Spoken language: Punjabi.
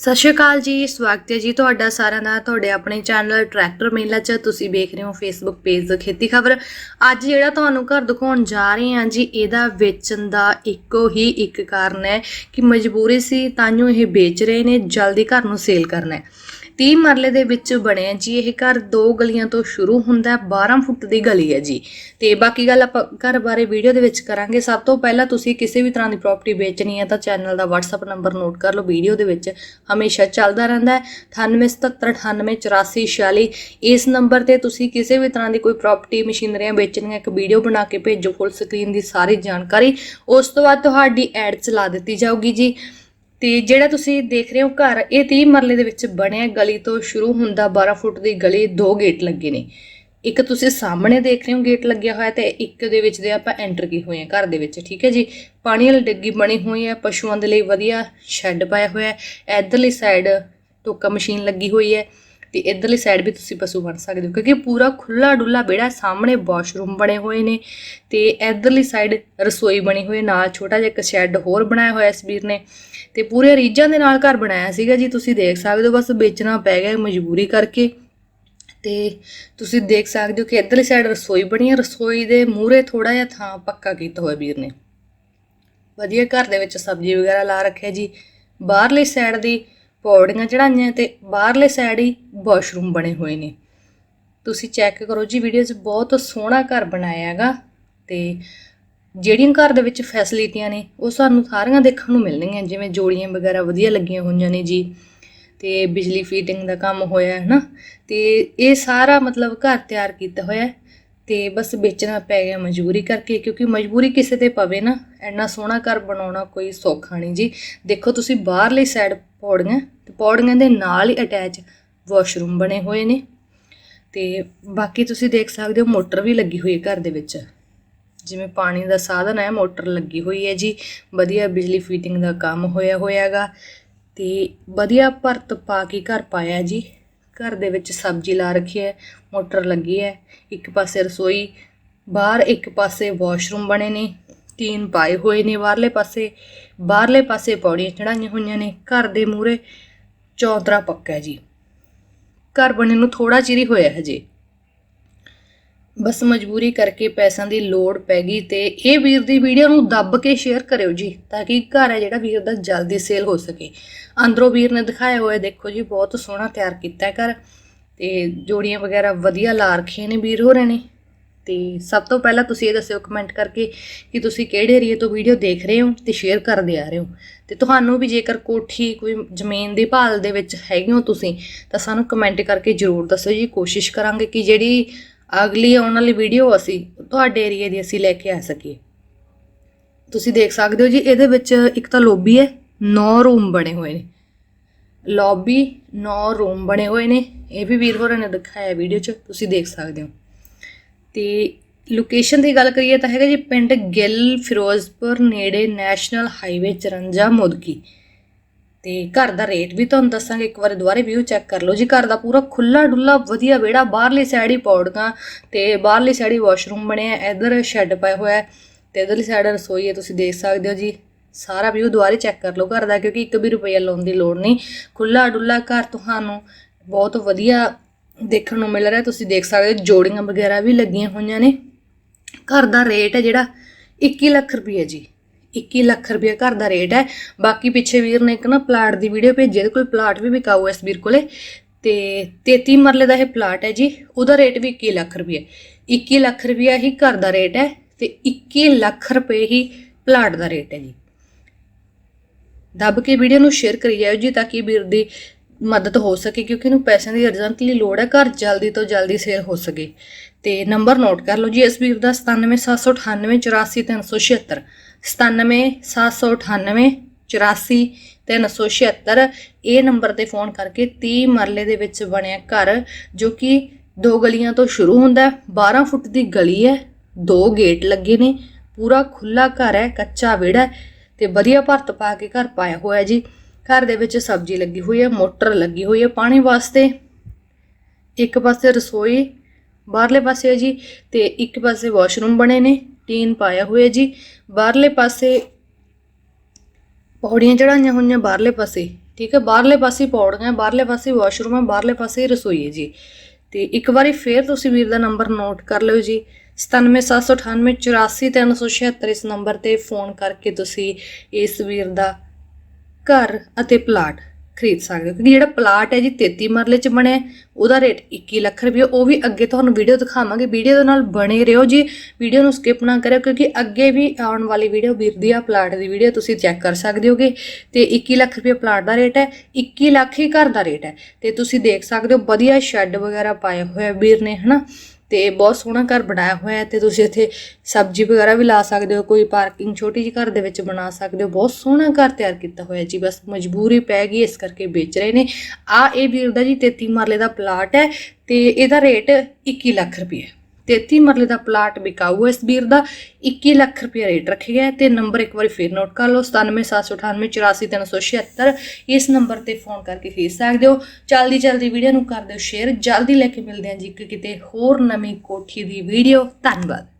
ਸਤਿ ਸ਼੍ਰੀ ਅਕਾਲ ਜੀ, ਸਵਾਗਤ ਹੈ ਜੀ ਤੁਹਾਡਾ ਸਾਰਿਆਂ ਦਾ, ਤੁਹਾਡੇ ਆਪਣੇ ਚੈਨਲ ਟਰੈਕਟਰ ਮੇਲਾ 'ਚ ਤੁਸੀਂ ਵੇਖ ਰਹੇ ਹੋ ਫੇਸਬੁੱਕ ਪੇਜ ਖੇਤੀ ਖਬਰ ਅੱਜ ਜਿਹੜਾ ਤੁਹਾਨੂੰ ਘਰ ਦਿਖਾਉਣ ਜਾ ਰਹੇ ਹਾਂ ਜੀ, ਇਹਦਾ ਵੇਚਣ ਦਾ ਇੱਕੋ ਹੀ ਇੱਕ ਕਾਰਨ ਹੈ ਕਿ ਮਜਬੂਰੀ ਸੀ ਤਾਂਯੋ ਇਹ ਵੇਚ ਰਹੇ ਨੇ, ਜਲਦੀ ਘਰ ਨੂੰ ਸੇਲ ਕਰਨਾ ਹੈ। 30 ਮਰਲੇ ਦੇ ਵਿੱਚ ਬਣਿਆ ਜੀ, ਇਹ ਘਰ ਦੋ ਗਲੀਆਂ ਤੋਂ ਸ਼ੁਰੂ ਹੁੰਦਾ ਹੈ 12 ਫੁੱਟ ਦੀ ਗਲੀ ਹੈ ਜੀ। ਤੇ ਬਾਕੀ ਗੱਲ ਆਪਾਂ ਘਰ ਬਾਰੇ ਵੀਡੀਓ ਦੇ ਵਿੱਚ ਕਰਾਂਗੇ। ਸਭ ਤੋਂ ਪਹਿਲਾਂ ਤੁਸੀਂ ਕਿਸੇ ਵੀ ਤਰ੍ਹਾਂ ਦੀ ਪ੍ਰਾਪਰਟੀ ਵੇਚਣੀ ਹੈ ਤਾਂ ਚੈਨਲ ਦਾ WhatsApp ਨੰਬਰ ਨੋਟ ਕਰ ਲਓ। ਵੀਡੀਓ ਦੇ ਵਿੱਚ ਹਮੇਸ਼ਾ ਚੱਲਦਾ ਰਹਿੰਦਾ ਹੈ। 9877988446 ਇਸ ਨੰਬਰ ਤੇ ਤੁਸੀਂ ਕਿਸੇ ਵੀ ਤਰ੍ਹਾਂ ਦੀ ਕੋਈ ਪ੍ਰਾਪਰਟੀ ਮਸ਼ੀਨਰੀਆਂ ਵੇਚਣੀਆਂ, ਇੱਕ ਵੀਡੀਓ ਬਣਾ ਕੇ ਭੇਜੋ। ਫੁੱਲ ਸਕਰੀਨ ਦੀ ਸਾਰੀ ਜਾਣਕਾਰੀ। ਉਸ ਤੋਂ ਬਾਅਦ ਤੁਹਾਡੀ ਐਡ ਚਲਾ ਦਿੱਤੀ ਜਾਊਗੀ ਜੀ। ਤੇ ਜਿਹੜਾ ਤੁਸੀਂ ਦੇਖ ਰਹੇ ਹੋ ਘਰ, ਇਹ 30 ਮਰਲੇ ਦੇ ਵਿੱਚ ਬਣਿਆ ਗਲੀ ਤੋਂ ਸ਼ੁਰੂ ਹੁੰਦਾ 12 ਫੁੱਟ ਦੀ ਗਲੀ, ਦੋ ਗੇਟ ਲੱਗੇ ਨੇ। ਇੱਕ ਤੁਸੀਂ ਸਾਹਮਣੇ ਦੇਖ ਰਹੇ ਹੋ ਗੇਟ ਲੱਗਿਆ ਹੋਇਆ ਤੇ ਇੱਕ ਦੇ ਵਿੱਚ ਦੇ ਆਪਾਂ ਐਂਟਰ ਕੀ ਹੋਏ ਆ, ਘਰ ਦੇ ਵਿੱਚ, ਠੀਕ ਹੈ ਜੀ? ਪਾਣੀ ਵਾਲੀ ਡੱਗੀ ਬਣੀ ਹੋਈ ਹੈ, ਪਸ਼ੂਆਂ ਦੇ ਲਈ ਵਧੀਆ ਸ਼ੈੱਡ ਪਾਇਆ ਹੋਇਆ ਹੈ। ਇਧਰਲੀ ਸਾਈਡ ਟੋਕਾ ਮਸ਼ੀਨ ਲੱਗੀ ਹੋਈ ਹੈ। ਤੇ ਇਧਰਲੀ ਸਾਈਡ ਵੀ ਤੁਸੀਂ ਪਸ਼ੂ ਬਣ ਸਕਦੇ ਹੋ, ਕਿਉਂਕਿ ਪੂਰਾ ਖੁੱਲਾ ਡੁੱਲਾ ਬੇੜਾ ਸਾਹਮਣੇ ਵਾਸ਼ਰੂਮ ਬਣੇ ਹੋਏ ਨੇ ਤੇ ਇਧਰਲੀ ਸਾਈਡ ਰਸੋਈ ਬਣੀ ਹੋਈ ਨਾਲ ਛੋਟਾ ਜਿਹਾ ਇੱਕ ਸ਼ੈੱਡ ਹੋਰ ਬਣਾਇਆ ਹੋਇਆ ਇਸ ਵੀਰ ਨੇ ਤੇ ਪੂਰੇ ਰੀਝਾਂ ਦੇ ਨਾਲ ਘਰ ਬਣਾਇਆ ਸੀਗਾ ਜੀ, ਤੁਸੀਂ ਦੇਖ ਸਕਦੇ ਹੋ ਬਸ ਵੇਚਣਾ ਪੈ ਗਿਆ ਮਜਬੂਰੀ ਕਰਕੇ ਤੇ ਤੁਸੀਂ ਦੇਖ ਸਕਦੇ ਹੋ ਕਿ ਇਧਰਲੀ ਸਾਈਡ ਰਸੋਈ ਬਣੀ ਹੈ, ਰਸੋਈ ਦੇ ਮੂਹਰੇ ਥੋੜਾ ਜਿਹਾ ਥਾਂ ਪੱਕਾ ਕੀਤਾ ਹੋਇਆ ਵੀਰ ਨੇ। ਵਧੀਆ ਘਰ ਦੇ ਵਿੱਚ ਸਬਜ਼ੀ ਵਗੈਰਾ ਲਾ ਰੱਖਿਆ ਜੀ, ਬਾਹਰਲੀ ਸਾਈਡ ਦੀ ਪੌੜੀਆਂ ਚੜਾਈਆਂ ਤੇ ਬਾਹਰਲੇ ਸਾਈਡ ਹੀ ਵਾਸ਼ਰੂਮ ਬਣੇ ਹੋਏ ਨੇ। ਤੁਸੀਂ ਚੈੱਕ ਕਰੋ ਜੀ ਵੀਡੀਓ 'ਚ ਬਹੁਤ ਸੋਹਣਾ ਘਰ ਬਣਾਇਆ ਹੈਗਾ ਤੇ ਜਿਹੜੀਆਂ ਘਰ ਦੇ ਵਿੱਚ ਫੈਸਿਲਿਟੀਆਂ ਨੇ, ਉਹ ਸਾਨੂੰ ਸਾਰੀਆਂ ਦੇਖਣ ਨੂੰ ਮਿਲਣਗੀਆਂ, ਜਿਵੇਂ ਜੋੜੀਆਂ ਵਗੈਰਾ ਵਧੀਆ ਲੱਗੀਆਂ ਹੋਈਆਂ ਨੇ ਜੀ ਤੇ ਬਿਜਲੀ ਫੀਟਿੰਗ ਦਾ ਕੰਮ ਹੋਇਆ ਹੈ ਨਾ। ਤੇ ਇਹ ਸਾਰਾ ਮਤਲਬ ਘਰ ਤਿਆਰ ਕੀਤਾ ਹੋਇਆ ਹੈ ਤੇ ਬਸ ਵੇਚਣਾ ਪੈ ਗਿਆ ਮਜਬੂਰੀ ਕਰਕੇ, ਕਿਉਂਕਿ ਮਜਬੂਰੀ ਕਿਸੇ ਤੇ ਪਵੇ ਨਾ। ਐਨਾ ਸੋਹਣਾ ਘਰ ਬਣਾਉਣਾ ਕੋਈ ਸੌਖਾ ਨਹੀਂ ਜੀ। ਦੇਖੋ ਤੁਸੀਂ ਬਾਹਰਲੀ ਸਾਈਡ ਪੌੜੀਆਂ, ਤੇ ਪੌੜੀਆਂ ਦੇ ਨਾਲ ਹੀ ਅਟੈਚ ਵਾਸ਼ਰੂਮ ਬਣੇ ਹੋਏ ਨੇ। ਤੇ ਬਾਕੀ ਤੁਸੀਂ ਦੇਖ ਸਕਦੇ ਹੋ, ਮੋਟਰ ਵੀ ਲੱਗੀ ਹੋਈ ਹੈ ਘਰ ਦੇ ਵਿੱਚ। ਜਿਵੇਂ ਪਾਣੀ ਦਾ ਸਾਧਨ ਹੈ, ਮੋਟਰ ਲੱਗੀ ਹੋਈ ਹੈ ਜੀ। ਵਧੀਆ ਬਿਜਲੀ ਫਿਟਿੰਗ ਦਾ ਕੰਮ ਹੋਇਆ ਹੋਇਆਗਾ ਤੇ ਵਧੀਆ ਭਰਤ ਪਾ ਕੇ ਘਰ ਪਾਇਆ ਜੀ। ਘਰ ਦੇ ਵਿੱਚ ਸਬਜ਼ੀ ਲਾ ਰੱਖੀ ਹੈ, ਮੋਟਰ ਲੱਗੀ ਹੈ। ਇੱਕ ਪਾਸੇ ਰਸੋਈ, ਬਾਹਰ ਇੱਕ ਪਾਸੇ ਵਾਸ਼ਰੂਮ ਬਣੇ ਨੇ। ਟੀਨ ਪਾਏ ਹੋਏ ਨੇ ਬਾਹਰਲੇ ਪਾਸੇ। ਬਾਹਰਲੇ ਪਾਸੇ ਪੌੜੀਆਂ ਚੜਾਈਆਂ ਹੋਈਆਂ ਨੇ, ਘਰ ਦੇ ਮੂਹਰੇ ਚੌਤਰਾ ਪੱਕਾ ਜੀ। ਘਰ ਬਣਨ ਨੂੰ ਥੋੜਾ ਚਿਰ ਹੀ ਹੋਇਆ ਹਜੇ। ਬਸ ਮਜਬੂਰੀ ਕਰਕੇ ਪੈਸਿਆਂ ਦੀ ਲੋੜ ਪੈ ਗਈ ਤੇ ਇਹ ਵੀਰ ਦੀ ਵੀਡੀਓ ਨੂੰ ਦੱਬ ਕੇ ਸ਼ੇਅਰ ਕਰਿਓ ਜੀ, ਤਾਂ ਕਿ ਘਰ ਹੈ ਜਿਹੜਾ ਵੀਰ ਦਾ ਜਲਦੀ ਸੇਲ ਹੋ ਸਕੇ। ਅੰਦਰੋਂ ਵੀਰ ਨੇ ਦਿਖਾਇਆ ਹੋਇਆ, ਦੇਖੋ ਜੀ, ਬਹੁਤ ਸੋਹਣਾ ਤਿਆਰ ਕੀਤਾ ਹੈ ਘਰ ਤੇ ਜੋੜੀਆਂ ਵਗੈਰਾ ਵਧੀਆ ਲਾ ਰੱਖੀਆਂ ਨੇ ਵੀਰ ਹੋਰਾਂ ਨੇ। ਤੇ ਸਭ ਤੋਂ ਪਹਿਲਾਂ ਤੁਸੀਂ ਇਹ ਦੱਸਿਓ ਕਮੈਂਟ ਕਰਕੇ ਕਿ ਤੁਸੀਂ ਕਿਹੜੇ ਏਰੀਏ ਤੋਂ ਵੀਡੀਓ ਦੇਖ ਰਹੇ ਹੋ ਤੇ ਸ਼ੇਅਰ ਕਰਦੇ ਆ ਰਹੇ ਹੋ। ਤੇ ਤੁਹਾਨੂੰ ਵੀ ਜੇਕਰ ਕੋਠੀ ਕੋਈ ਜ਼ਮੀਨ ਦੀ ਭਾਲ ਦੇ ਵਿੱਚ ਹੈਗੇ ਹੋ ਤੁਸੀਂ, ਤਾਂ ਸਾਨੂੰ ਕਮੈਂਟ ਕਰਕੇ ਜਰੂਰ ਦੱਸੋ ਜੀ। ਕੋਸ਼ਿਸ਼ ਕਰਾਂਗੇ ਕਿ ਜਿਹੜੀ ਅਗਲੀ ਆਉਣ ਵਾਲੀ ਵੀਡੀਓ ਅਸੀਂ ਤੁਹਾਡੇ ਏਰੀਏ ਦੀ ਅਸੀਂ ਲੈ ਕੇ ਆ ਸਕੀਏ। ਤੁਸੀਂ ਦੇਖ ਸਕਦੇ ਹੋ ਜੀ, ਇਹਦੇ ਵਿੱਚ ਇੱਕ ਤਾਂ ਲੋਬੀ ਹੈ 9 ਰੂਮ ਬਣੇ ਹੋਏ ਨੇ। ਲੌਬੀ 9 ਰੂਮ ਬਣੇ ਹੋਏ ਨੇ। ਇਹ ਵੀ ਵੀਰ ਹੋਰਾਂ ਨੇ ਦਿਖਾਇਆ ਵੀਡੀਓ 'ਚ, ਤੁਸੀਂ ਦੇਖ ਸਕਦੇ ਹੋ। ਤੇ ਲੋਕੇਸ਼ਨ ਦੀ ਗੱਲ ਕਰੀਏ ਤਾਂ ਹੈਗਾ ਜੀ ਪਿੰਡ ਗਿੱਲ ਫਿਰੋਜ਼ਪੁਰ ਨੇੜੇ ਨੈਸ਼ਨਲ ਹਾਈਵੇ 54 ਮੁਦਕੀ ਤੇ ਘਰ ਦਾ ਰੇਟ ਵੀ ਤੁਹਾਨੂੰ ਦੱਸਾਂਗੇ, ਇੱਕ ਵਾਰ ਦੁਬਾਰੇ ਵਿਊ ਚੈੱਕ ਕਰ ਲਓ ਜੀ। ਘਰ ਦਾ ਪੂਰਾ ਖੁੱਲਾ ਡੁੱਲਾ ਵਧੀਆ ਵਿਹੜਾ, ਬਾਹਰਲੀ ਸਾਈਡ ਹੀ ਪੌੜੀਆਂ ਤੇ ਬਾਹਰਲੀ ਸਾਈਡ ਹੀ ਵਾਸ਼ਰੂਮ ਬਣਿਆ ਇਧਰ ਸ਼ੈੱਡ ਪਾਇਆ ਹੋਇਆ ਹੈ ਤੇ ਇਧਰਲੀ ਸਾਈਡ ਰਸੋਈ ਹੈ, ਤੁਸੀਂ ਦੇਖ ਸਕਦੇ ਹੋ ਜੀ। ਸਾਰਾ ਵਿਊ ਦੁਬਾਰੇ ਚੈੱਕ ਕਰ ਲਓ ਘਰ ਦਾ, ਕਿਉਂਕਿ ਇੱਕ ਵੀ ਰੁਪਈਆ ਲਾਉਣ ਦੀ ਲੋੜ ਨਹੀਂ। ਖੁੱਲਾ ਡੁੱਲਾ ਘਰ ਤੁਹਾਨੂੰ, ਬਹੁਤ ਵਧੀਆ ਦੇਖਣ ਨੂੰ ਮਿਲ ਰਿਹਾ, ਤੁਸੀਂ ਦੇਖ ਸਕਦੇ ਹੋ, ਜੋੜੀਆਂ ਵਗੈਰਾ ਵੀ ਲੱਗੀਆਂ ਹੋਈਆਂ ਨੇ। ਘਰ ਦਾ ਰੇਟ ਹੈ ਜਿਹੜਾ 21 ਲੱਖ ਰੁਪਏ ਜੀ। 21 ਲੱਖ ਰੁਪਏ ਘਰ ਦਾ ਰੇਟ ਹੈ। ਬਾਕੀ ਪਿੱਛੇ ਵੀਰ ਨੇ ਇੱਕ ਨਾ ਪਲਾਟ ਦੀ ਵੀਡੀਓ ਭੇਜੀ ਇਹਦੇ ਕੋਲ ਪਲਾਟ ਵੀ ਵਿਕਾਊ ਇਸ ਵੀਰ ਕੋਲੇ। ਤੇ 33 ਮਰਲੇ ਦਾ ਇਹ ਪਲਾਟ ਹੈ ਜੀ, ਉਹਦਾ ਰੇਟ ਵੀ 21 ਲੱਖ ਰੁਪਏ 21 ਲੱਖ ਰੁਪਏ ਹੀ ਘਰ ਦਾ ਰੇਟ ਹੈ ਤੇ 21 ਲੱਖ ਰੁਪਏ ਹੀ ਪਲਾਟ ਦਾ ਰੇਟ ਹੈ ਜੀ। ਦੱਬ ਕੇ ਵੀਡੀਓ ਨੂੰ ਸ਼ੇਅਰ ਕਰੀ ਜਾਓ ਜੀ ਤਾਂ ਕਿ ਵੀਰ ਦੀ ਮਦਦ ਹੋ ਸਕੇ ਕਿਉਂਕਿ ਇਹਨੂੰ ਪੈਸਿਆਂ ਦੀ ਅਰਜੈਂਟਲੀ ਲੋੜ ਹੈ, ਘਰ ਜਲਦੀ ਤੋਂ ਜਲਦੀ ਸੇਲ ਹੋ ਸਕੇ। ਤੇ ਨੰਬਰ ਨੋਟ ਕਰ ਲਓ ਜੀ, ਇਸ ਵੀਰ ਦਾ 9778984376 9778984376 ਇਹ ਨੰਬਰ ਤੇ ਫੋਨ ਕਰਕੇ 30 ਮਰਲੇ ਦੇ ਵਿੱਚ ਬਣਿਆ ਘਰ, ਜੋ ਕਿ ਦੋ ਗਲੀਆਂ ਤੋਂ ਸ਼ੁਰੂ ਹੁੰਦਾ ਹੈ 12 ਫੁੱਟ ਦੀ ਗਲੀ ਹੈ, ਦੋ ਗੇਟ ਲੱਗੇ ਨੇ, ਪੂਰਾ ਖੁੱਲਾ ਘਰ ਹੈ, ਕੱਚਾ ਵਿਹੜਾ ਹੈ, ਤੇ ਵਧੀਆ ਭਰਤ ਪਾ ਕੇ ਘਰ ਪਾਇਆ ਹੋਇਆ ਜੀ। ਘਰ ਦੇ ਵਿੱਚ ਸਬਜ਼ੀ ਲੱਗੀ ਹੋਈ ਹੈ, ਮੋਟਰ ਲੱਗੀ ਹੋਈ ਹੈ ਪਾਣੀ ਵਾਸਤੇ। ਇੱਕ ਪਾਸੇ ਰਸੋਈ, ਬਾਹਰਲੇ ਪਾਸੇ ਹੈ ਜੀ, ਤੇ ਇੱਕ ਪਾਸੇ ਵਾਸ਼ਰੂਮ ਬਣੇ ਨੇ, ਟੀਨ ਪਾਇਆ ਹੋਇਆ ਜੀ। ਬਾਹਰਲੇ ਪਾਸੇ ਪੌੜੀਆਂ ਚੜਾਈਆਂ ਹੋਈਆਂ ਬਾਹਰਲੇ ਪਾਸੇ, ਠੀਕ ਹੈ, ਬਾਹਰਲੇ ਪਾਸੇ ਪੌੜੀਆਂ ਬਾਹਰਲੇ ਪਾਸੇ ਵਾਸ਼ਰੂਮ ਹੈ, ਬਾਹਰਲੇ ਪਾਸੇ ਰਸੋਈ ਹੈ ਜੀ। ਤੇ ਇੱਕ ਵਾਰੀ ਫੇਰ ਤੁਸੀਂ ਵੀਰ ਦਾ ਨੰਬਰ ਨੋਟ ਕਰ ਲਿਓ ਜੀ 9779844376 ਇਸ ਨੰਬਰ ਤੇ ਫੋਨ ਕਰਕੇ ਤੁਸੀਂ ਇਸ ਵੀਰ ਦਾ ਘਰ ਅਤੇ ਪਲਾਟ ਖਰੀਦ ਸਕਦੇ ਹੋ। ਕਿਉਂਕਿ ਜਿਹੜਾ ਪਲਾਟ ਹੈ ਜੀ 33 ਮਰਲੇ ਚ ਬਣਿਆ, ਉਹਦਾ ਰੇਟ 21 ਲੱਖ ਰੁਪਏ, ਉਹ ਵੀ ਅੱਗੇ ਤੁਹਾਨੂੰ ਵੀਡੀਓ ਦਿਖਾਵਾਂਗੇ। ਵੀਡੀਓ ਦੇ ਨਾਲ ਬਣੇ ਰਹੋ ਜੀ। ਵੀਡੀਓ ਨੂੰ ਸਕਿਪ ਨਾ ਕਰਿਓ, ਕਿਉਂਕਿ ਅੱਗੇ ਵੀ ਆਉਣ ਵਾਲੀ ਵੀਡੀਓ ਵੀਰ ਦੀ ਆ, ਪਲਾਟ ਦੀ ਵੀਡੀਓ ਤੁਸੀਂ ਚੈੱਕ ਕਰ ਸਕਦੇ ਹੋਗੇ। ਤੇ 21 ਲੱਖ ਰੁਪਏ ਪਲਾਟ ਦਾ ਰੇਟ ਹੈ 21 ਲੱਖ ਹੀ ਘਰ ਦਾ ਰੇਟ ਹੈ। ਤੇ ਤੁਸੀਂ ਦੇਖ ਸਕਦੇ ਹੋ, ਵਧੀਆ ਸ਼ੈੱਡ ਵਗੈਰਾ ਪਾਏ ਹੋਏ ਵੀਰ ਨੇ, ਹਨਾ? ਤੇ ਬਹੁਤ ਸੋਹਣਾ ਘਰ ਬਣਾਇਆ ਹੋਇਆ ਹੈ ਤੇ ਤੁਸੀਂ ਇੱਥੇ ਸਬਜ਼ੀ ਵਗੈਰਾ ਵੀ ਲਾ ਸਕਦੇ ਹੋ, ਕੋਈ ਪਾਰਕਿੰਗ ਛੋਟੀ ਜਿਹੀ ਘਰ ਦੇ ਵਿੱਚ ਬਣਾ ਸਕਦੇ ਹੋ। ਬਹੁਤ ਸੋਹਣਾ ਘਰ ਤਿਆਰ ਕੀਤਾ ਹੋਇਆ ਜੀ, ਬਸ ਮਜਬੂਰੀ ਪੈ ਗਈ, ਇਸ ਕਰਕੇ ਵੇਚ ਰਹੇ ਨੇ। ਆ ਇਹ ਵੀਰ ਦਾ ਜੀ 33 ਮਰਲੇ ਦਾ ਪਲਾਟ ਹੈ ਤੇ ਇਹਦਾ ਰੇਟ 21 ਲੱਖ ਰੁਪਏ। 33 ਮਰਲੇ ਦਾ ਪਲਾਟ ਬਿਕਾਊ ਹੈ ਇਸ ਵੀਰ ਦਾ। 21 ਲੱਖ ਰੁਪਏ ਰੇਟ ਰੱਖਿਆ ਗਿਆ ਹੈ ਤੇ ਨੰਬਰ ਇੱਕ ਵਾਰੀ ਫੇਰ ਨੋਟ ਕਰ ਲਓ 9778984376 ਇਸ ਨੰਬਰ ਤੇ ਫੋਨ ਕਰਕੇ ਖਰੀਦ ਸਕਦੇ ਹੋ ਜਲਦੀ ਜਲਦੀ ਵੀਡੀਓ ਨੂੰ ਕਰ ਦਿਓ ਸ਼ੇਅਰ। ਜਲਦੀ ਲੈ ਕੇ ਮਿਲਦੇ ਹਾਂ ਜੀ ਇੱਕ ਕਿਤੇ ਹੋਰ ਨਵੀਂ ਕੋਠੀ ਦੀ ਵੀਡੀਓ। ਧੰਨਵਾਦ।